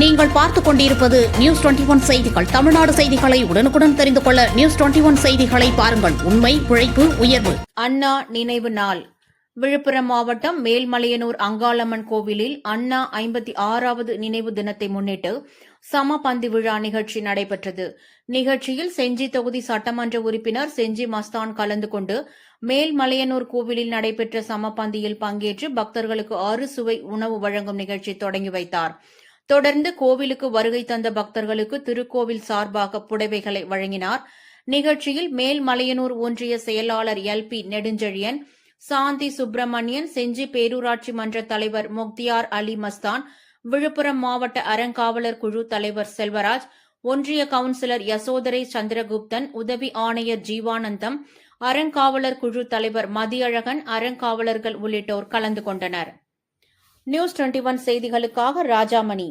நீங்கள் பார்த்துக் கொண்டிருப்பது நியூஸ் டுவெண்டி ஒன் செய்திகள். தமிழ்நாடு செய்திகளை உடனுக்குடன் தெரிந்து கொள்ள நியூஸ் டுவெண்டி ஒன் செய்திகளை பாருங்கள். உண்மை உழைப்பு உயர்வு. அண்ணா நினைவு நாள். விழுப்புரம் மாவட்டம் மேல்மலையனூர் அங்காளம்மன் கோவிலில் அண்ணா ஐம்பத்தி ஆறாவது நினைவு தினத்தை முன்னிட்டு சமபந்தி விழா நிகழ்ச்சி நடைபெற்றது. நிகழ்ச்சியில் செஞ்சி தொகுதி சட்டமன்ற உறுப்பினர் செஞ்சி மஸ்தான் கலந்து கொண்டு மேல்மலையனூர் கோவிலில் நடைபெற்ற சமபந்தியில் பங்கேற்று பக்தர்களுக்கு அறுசுவை உணவு வழங்கும் நிகழ்ச்சி தொடங்கி வைத்தார். தொடர்ந்து கோவிலுக்கு வருகை தந்த பக்தர்களுக்கு திருக்கோவில் சார்பாக புடவைகளை வழங்கினார். நிகழ்ச்சியில் மேல்மலையனூர் ஒன்றிய செயலாளர் எல் பி நெடுஞ்செழியன் சாந்தி சுப்பிரமணியன் செஞ்சி பேரூராட்சி மன்ற தலைவர் முக்தியார் அலி மஸ்தான் விழுப்புரம் மாவட்ட அறங்காவலர் குழு தலைவர் செல்வராஜ் ஒன்றிய கவுன்சிலர் யசோதரை சந்திரகுப்தன் உதவி ஆணையர் ஜீவானந்தம் அறங்காவலர் குழு தலைவர் மதியழகன் அறங்காவலர்கள் உள்ளிட்டோர் கலந்து கொண்டனர். நியூஸ் டுவெண்டி ஒன் செய்திகளுக்காக ராஜாமணி.